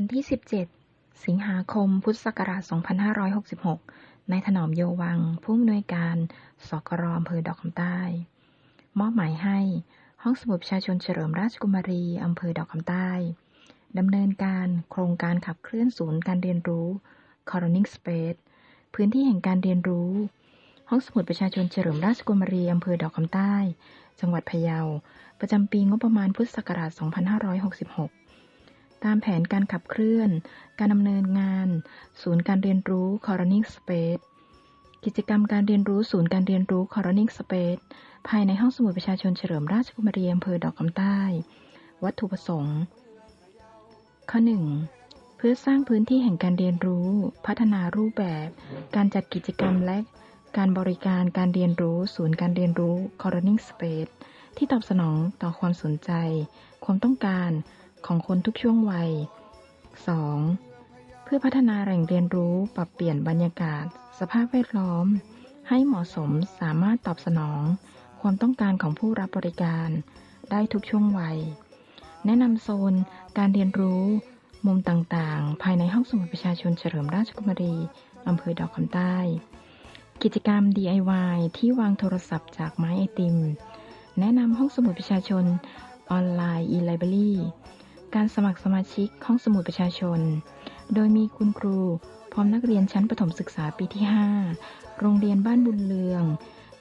วันที่ 17 สิงหาคม พุทธศักราช 2566 นายถนอมโยวัง ผู้อำนวยการ สกรอำเภอดอกคำใต้ มอบหมายให้ห้องสมุดประชาชนเฉลิมราชกุมารี อำเภอดอกคำใต้ดำเนินการโครงการขับเคลื่อนศูนย์การเรียนรู้ c o r o n i n g Space พื้นที่แห่งการเรียนรู้ ห้องสมุดประชาชนเฉลิมราชกุมารีอำเภอดอกคำใต้ จังหวัดพะเยา ประจำปีงบประมาณพุทธศักราช 2566 ตามแผนการขับเคลื่อน การดำเนินงาน ศูนย์การเรียนรู้ c o r o n i n g Space กิจกรรมการเรียนรู้ศูนย์การเรียนรู้ c o r o n i n g Space ภายในห้องสมุดประชาชนเฉลิมราชกุมารีอำเภอดอกคำใต้ วัตถุประสงค์ ข้อ 1 เพื่อสร้างพื้นที่แห่งการเรียนรู้ พัฒนารูปแบบ การจัดกิจกรรมและการบริการการเรียนรู้ ศูนย์การเรียนรู้ c o r o n i n g Space ที่ตอบสนองต่อความสนใจ ความต้องการ ของคนทุกช่วงวัย 2. เพื่อพัฒนาแหล่งเรียนรู้ปรับเปลี่ยนบรรยากาศ สภาพแวดล้อม ให้เหมาะสมสามารถตอบสนอง ความต้องการของผู้รับบริการ ได้ทุกช่วงวัย แนะนำโซนการเรียนรู้มุมต่างๆ ภายในห้องสมุดประชาชนเฉลิมราชกุมารีอำเภอดอกคำใต้ กิจกรรม DIY ที่วางโทรศัพท์จากไม้ไอติม แนะนำห้องสมุดประชาชนออนไลน์ e-library การสมัครสมาชิกห้องสมุดประชาชน โดยมีคุณครู พร้อมนักเรียนชั้นประถมศึกษาปีที่ 5 โรงเรียนบ้านบุญเลือง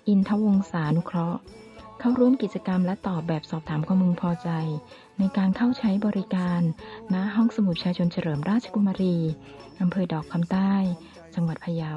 อินทวงศานุเคราะห์ เข้าร่วมกิจกรรมและตอบแบบสอบถามข้อมูลพอใจ ในการเข้าใช้บริการณห้องสมุดประชาชนเฉลิมราชกุมารีอำเภอดอกคำใต้ จังหวัดพะเยา